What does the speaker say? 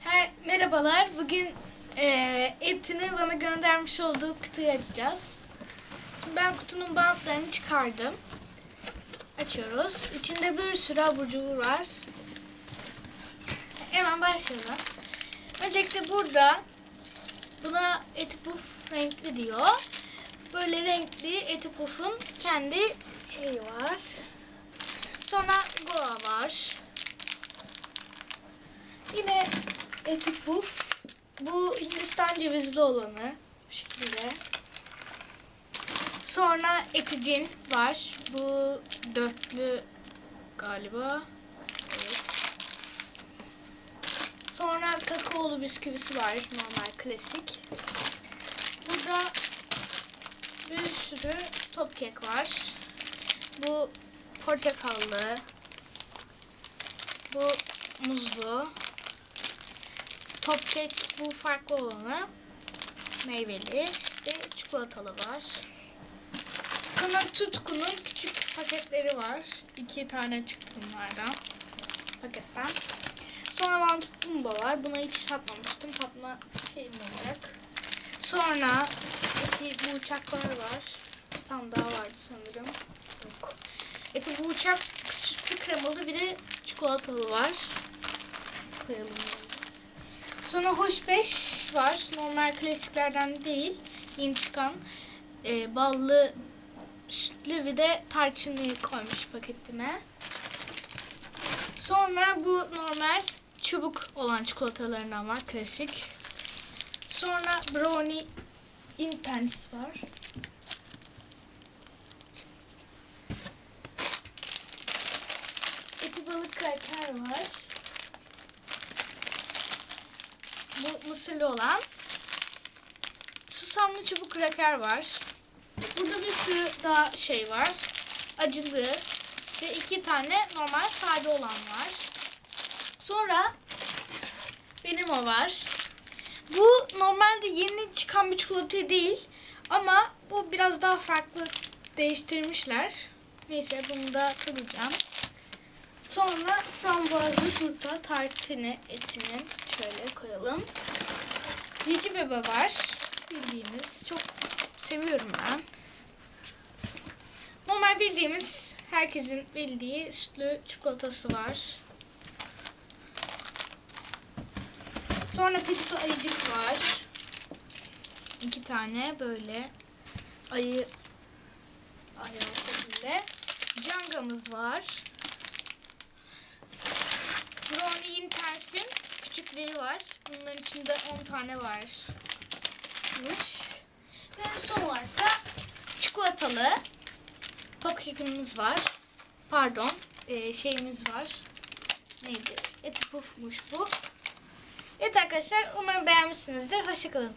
Her merhabalar. Bugün eee etini bana göndermiş olduğu kutuyu açacağız. Şimdi ben kutunun bantlarını çıkardım. Açıyoruz. İçinde bir sürü abur cubur var. Hemen başlayalım. Öncelikle burada buna eti puf renkli diyor. Böyle renkli eti pufun kendi şeyi var. Sonra Goa var. Yine eti puf. Bu Hindistan cevizli olanı. Bu şekilde. Sonra eticin var. Bu dörtlü galiba. Evet. Sonra kakaolu bisküvisi var. Normal klasik. Burada bir sürü top kek var. Bu portakallı. Bu muzlu. Kek bu farklı olanı. Meyveli ve çikolatalı var. Sonra Tutku'nun küçük paketleri var. İki tane çıktı bunlardan. Paketten. Sonra Van Tutkumba var. Buna hiç tatmamıştım. Tatma şeyim olacak. Sonra eti bu uçaklar var. Bir tane daha vardı sanırım. Yok. Eti bu uçak sütlü kremalı bir de çikolatalı var. Koyalım. Sonra hoş 5 var. Normal klasiklerden değil. Yeni çıkan e, ballı sütlü bir de tarçınlı koymuş paketime. Sonra bu normal çubuk olan çikolatalarından var. Klasik. Sonra brownie intense var. Eti balık kraker var. Bu mısırlı olan. Susamlı çubuk kraker var. Burada bir sürü daha şey var. Acılı ve iki tane normal sade olan var. Sonra benim o var. Bu normalde yeni çıkan bir çikolata değil. Ama bu biraz daha farklı değiştirmişler. Neyse bunu da tadacağım. Sonra frambuazlı turta tartini etinin şöyle koyalım. Cici bebe var. Bildiğimiz. Çok seviyorum ben. Normal bildiğimiz herkesin bildiği sütlü çikolatası var. Sonra pizza ayıcık var. İki tane böyle ayı ayı şekilde. Cangamız var. Brownie Intense'in küçükleri var. Bunların içinde 10 tane var. Ve son olarak da çikolatalı popkekimiz var. Pardon, e, şeyimiz var. Neydi? Eti pufmuş bu. Evet arkadaşlar, umarım beğenmişsinizdir. Hoşçakalın.